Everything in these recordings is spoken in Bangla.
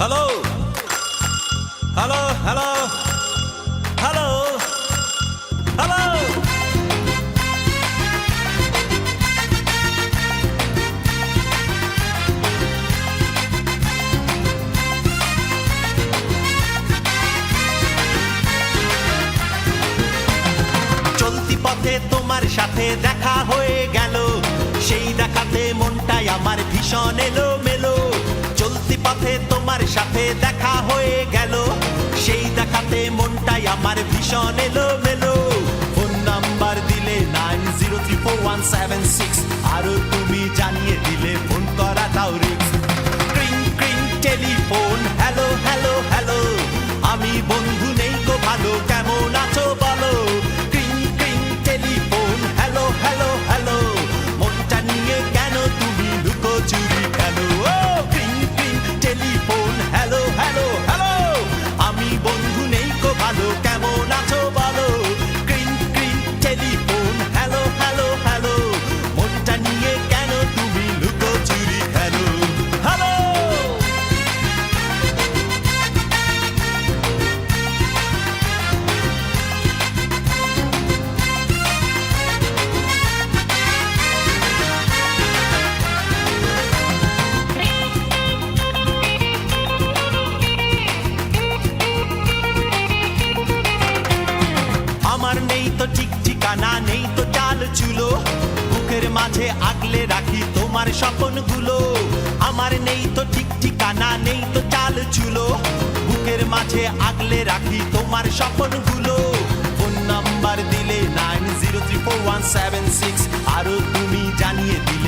Hello hello hello hello hello চলতি পথে তোমার সাথে দেখা হয়ে গেল। সেই দেখাতে মনটাই আমার ভীষণ এলো মেলো পথে তোমার সাথে দেখা হয়ে গেল। সেই দেখাতে মনটাই আমার ভীষণ এলো রাখি তোমার স্বপনগুলো। ফোন নাম্বার দিলে nine zero three four one seven six আরও তুমি জানিয়ে দিলে।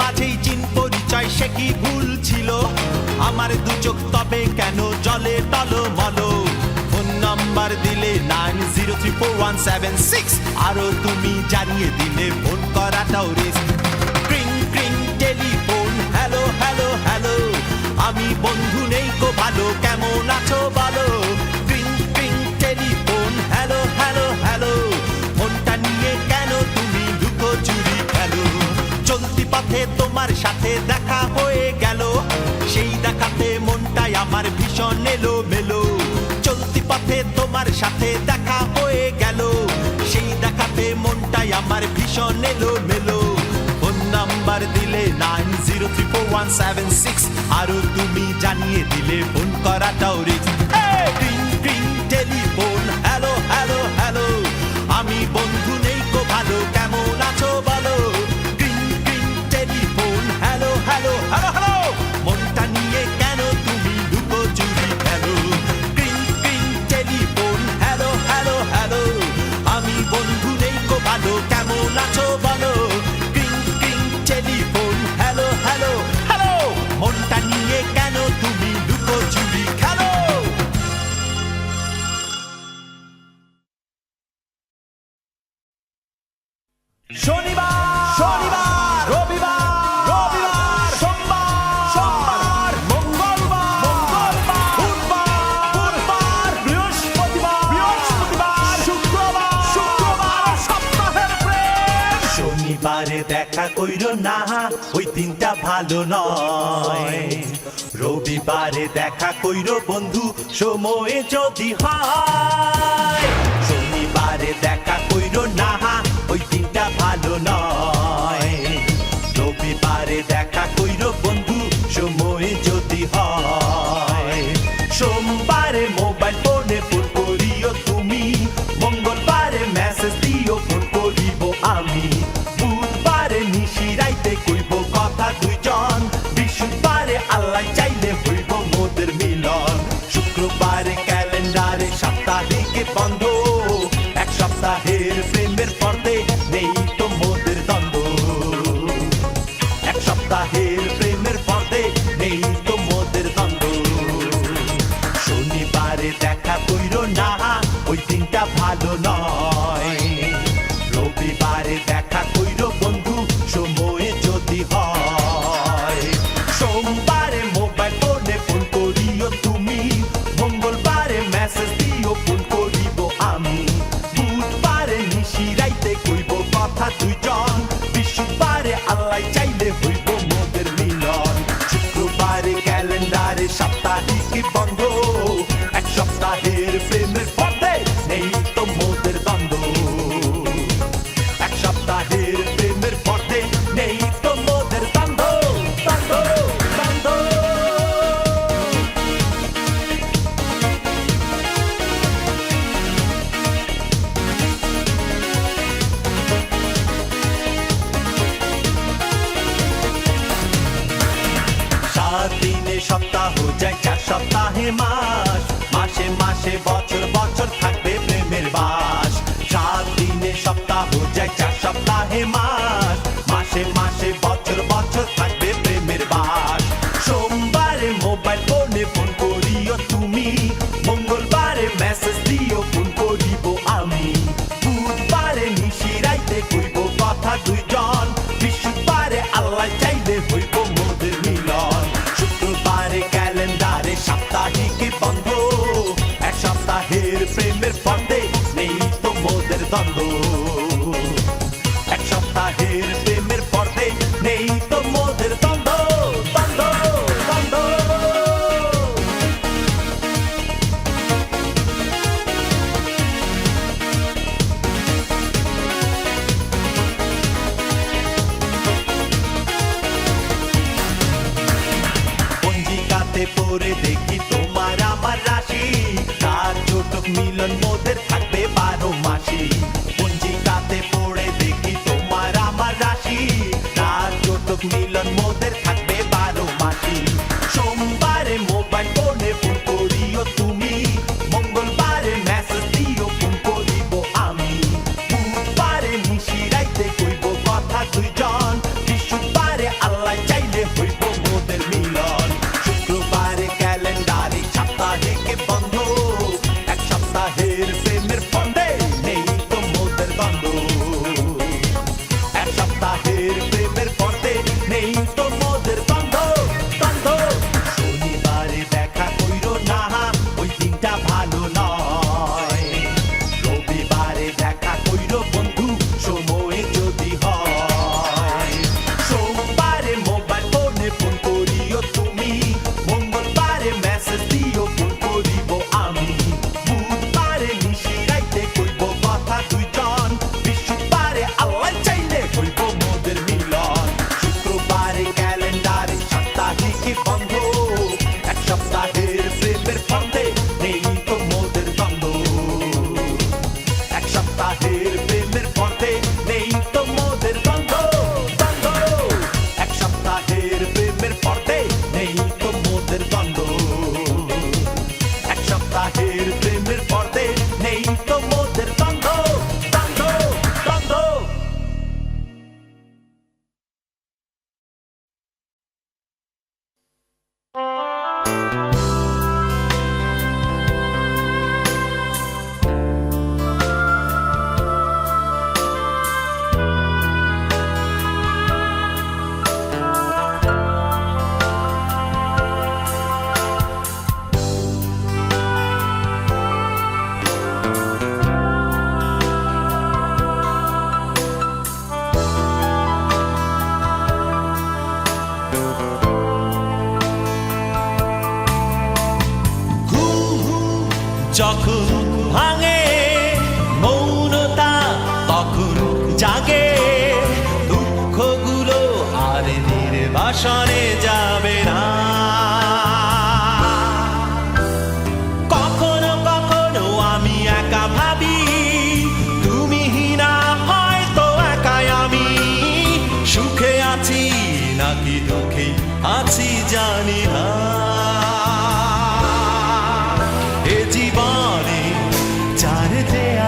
মাঝেই চিন পরিচয়, সে কি ভুল ছিল? আমার দু চোখ, তবে কেন জলে টলো মলো ফোন নাম্বার দিলে nine zero three four one seven six. আরও তুমি জানিয়ে দিলে, ফোন করাটাও রিস্ক ক্রিং ক্রিং, টেলিফোন, হ্যালো হ্যালো হ্যালো। আমি বন্ধু নেই কো ভালো, কেমন আছো বলো? ভীষণ এলো মেলো। চলতি পথে তোমার সাথে দেখা হয়ে গেল। সেই দেখাতে মনটাই আমার ভীষণ এলো মেলো। ফোন নাম্বার দিলে nine zero three four one seven six. আরও তুমি জানিয়ে দিলে, ফোন করাটাও রিক্স কেমন শনিবারে দেখা কইর না, ওই দিনটা ভালো নয়। রবিবারে দেখা কইর বন্ধু, সময়ে যদি হয়। sapatão. হে মাস, মাসে মাসে, বছর বছর থাকবে প্রেমের বাস। সোমবারে মোবাইল ফোনে ফোন করিও তুমি, মঙ্গলবারে মেসেজ দিও, ফোন করিব আমি। বুধবারে নিশি রাইতে কইব কথা দুইজন, বৃহস্পতিবারে আল্লাহ চাইলে হইব মোদের মিলন। শুক্রবারে ক্যালেন্ডারে সাপ্তাহিকে বন্ধ, এক সপ্তাহের প্রেমের ফর্দে নেই তো মোদের দ্বন্দ্ব।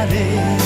daré.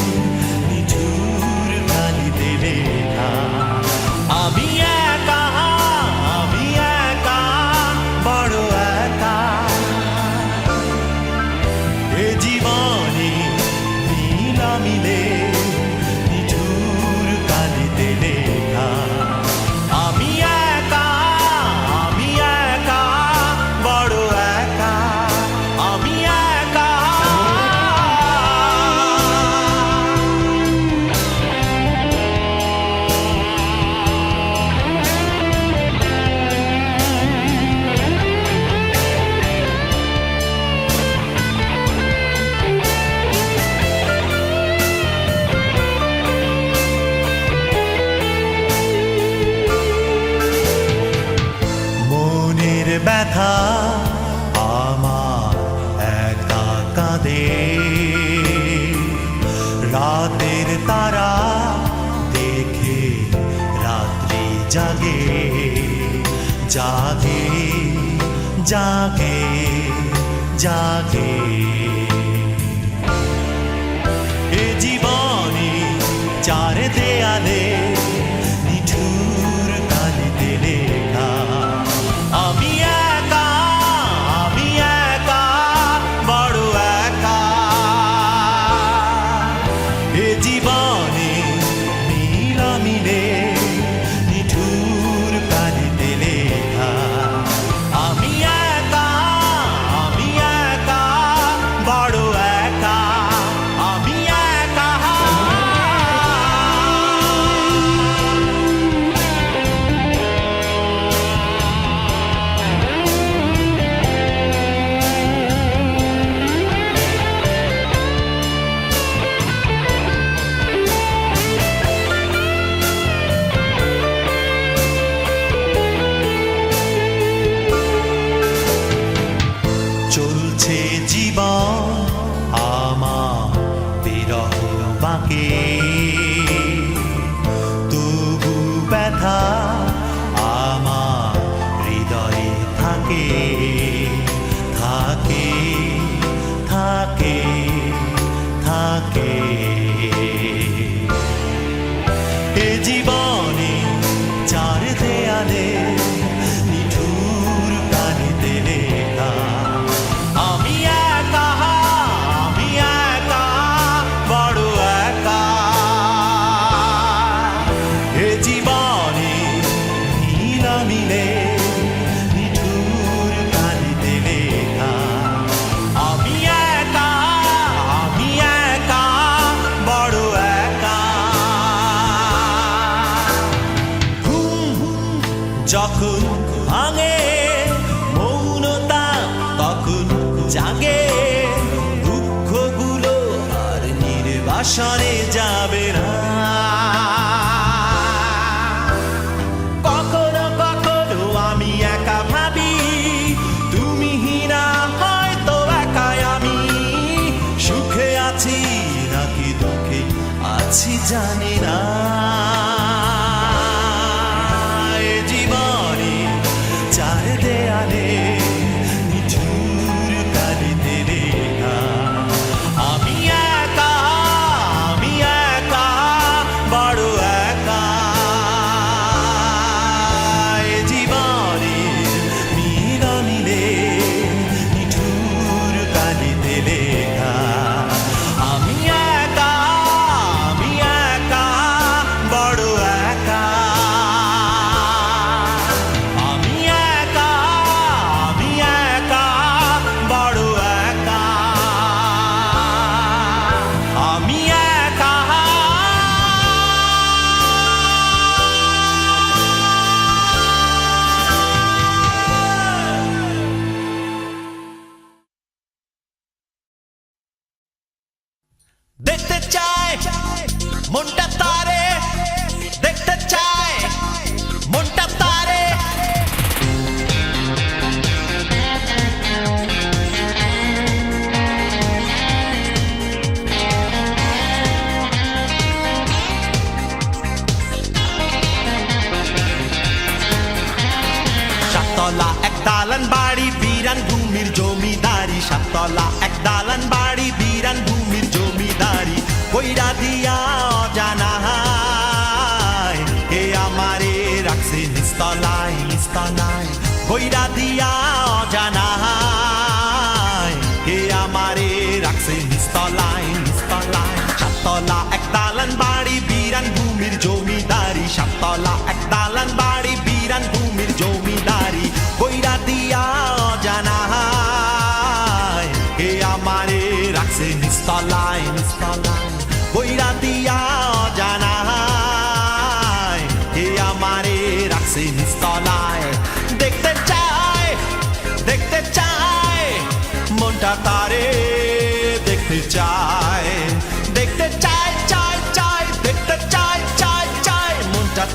যখন ভাঙে, মৌনতা তখন জাগে। দুঃখগুলো আর নির্বাসনে যাবে না। কখনো আমি একা ভাবি আমি। সুখে আছি দুঃখে আছি জানি সাততলা এক দালান বাড়ি, বিরান ভূমির জমিদারি। কইরা দিয়া অজানায় কে আমারে রাখছে নিস্তলায় নিস্তলায়। কইরা দিয়া অজানায় কে আমারে রাখছে নিস্তলায়। দেখতে চায় দেখতে চায়, মনটা তারে দেখতে চায়।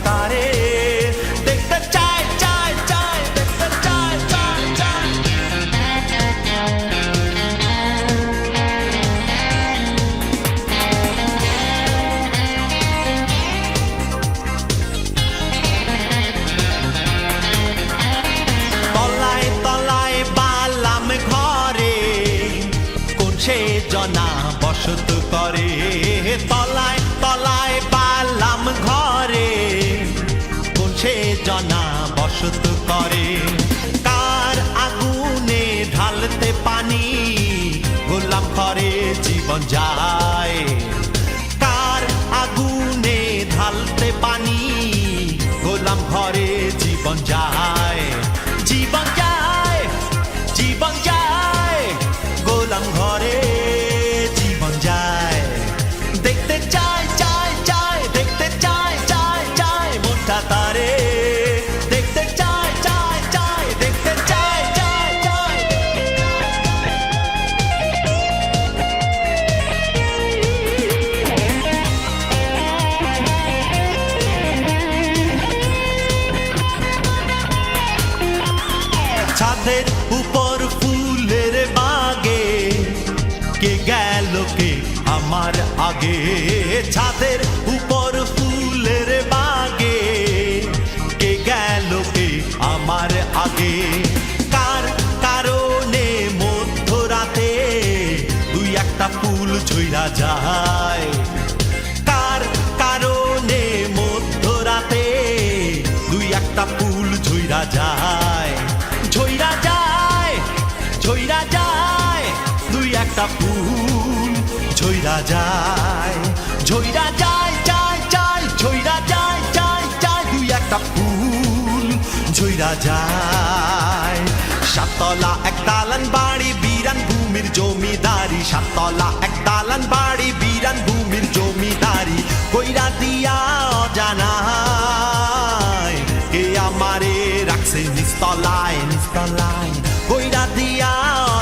তারে যায়। ঝইরা যায়। কার কারণে মধ্যরাতে দুই একটা ফুল ঝইরা যায়? ঝইরা যায় ঝইরা যায়, দুই একটা ফুল ঝইরা যায়। ঝইরা যায় যায় যায়, ঝইরা যায় যায় যায়, দুই একটা ফুল ঝইরা যায়। সাততলা এক দালান বাড়ি ভূমির জমিদারি, সাততলা এক দালান বাড়ি, বিরান ভূমির জমিদারি। কইরা দিয়া জানায় কে আমারে রাখছে নিস্তলায় নিস্তলায়। কইরা দিয়া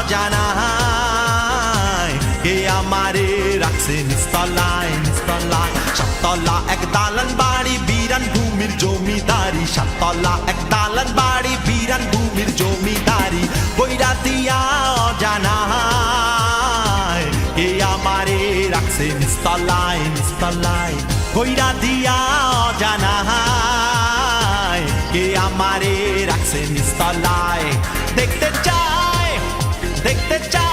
জানায় কে আমারে রাখছে নিস্তলায় নিস্তলায়। সাততলা এক দালান বাড়ি, বিরান ভূমির জমিদারি। সাততলা এক দালান বাড়ি, বিরান ভূমির জমিদারি। কইরা দিয়া জানায় এ আমারে রাখছে নিস্তলায় নিস্তলায় কইরা দিয়া জানায় কে আমারে রাখছে নিস্তলায় দেখতে চায় দেখতে চায়